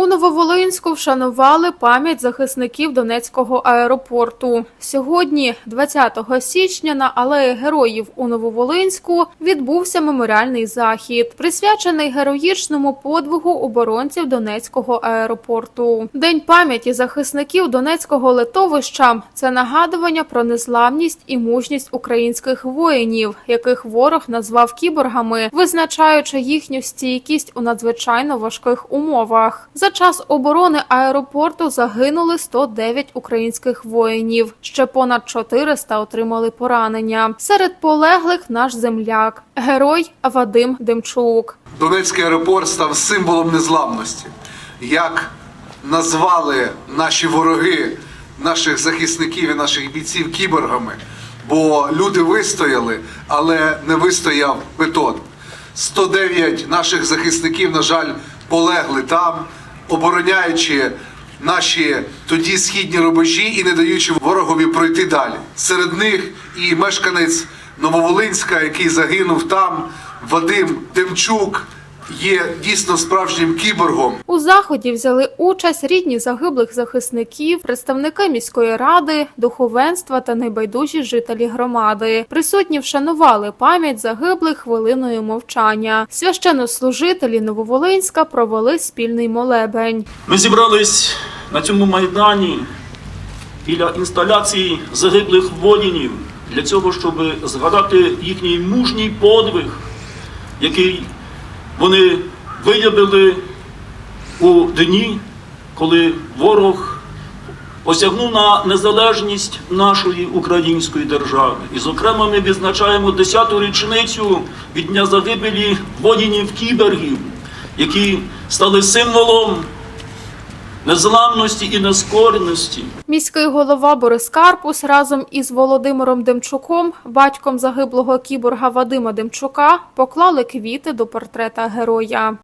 У Нововолинську вшанували пам'ять захисників Донецького аеропорту. Сьогодні, 20 січня, на алеї героїв у Нововолинську відбувся меморіальний захід, присвячений героїчному подвигу оборонців Донецького аеропорту. День пам'яті захисників Донецького литовища це нагадування про незламність і мужність українських воїнів, яких ворог назвав кіборгами, визначаючи їхню стійкість у надзвичайно важких умовах. За час оборони аеропорту загинули 109 українських воїнів. Ще понад 400 отримали поранення. Серед полеглих наш земляк, герой Вадим Демчук. Донецький аеропорт став символом незламності. Як назвали наші вороги, наших захисників і наших бійців кіборгами, бо люди вистояли, але не вистояв бетон. 109 наших захисників, на жаль, полегли там, обороняючи наші тоді східні рубежі і не даючи ворогові пройти далі. Серед них і мешканець Нововолинська, який загинув там, Вадим Демчук, є дійсно справжнім кіборгом. У заході взяли участь рідні загиблих захисників, представники міської ради, духовенства та небайдужі жителі громади. Присутні вшанували пам'ять загиблих хвилиною мовчання. Священнослужителі Нововолинська провели спільний молебень. Ми зібрались на цьому майдані біля інсталяції загиблих воїнів для цього, щоб згадати їхній мужній подвиг, який вони виявили у дні, коли ворог осягнув на незалежність нашої української держави. І, зокрема, ми відзначаємо 10-ту річницю від дня загибелі воїнів кібергів, які стали символом незламності і нескореності. Міський голова Борис Карпус разом із Володимиром Демчуком, батьком загиблого кіборга Вадима Демчука, поклали квіти до портрета героя.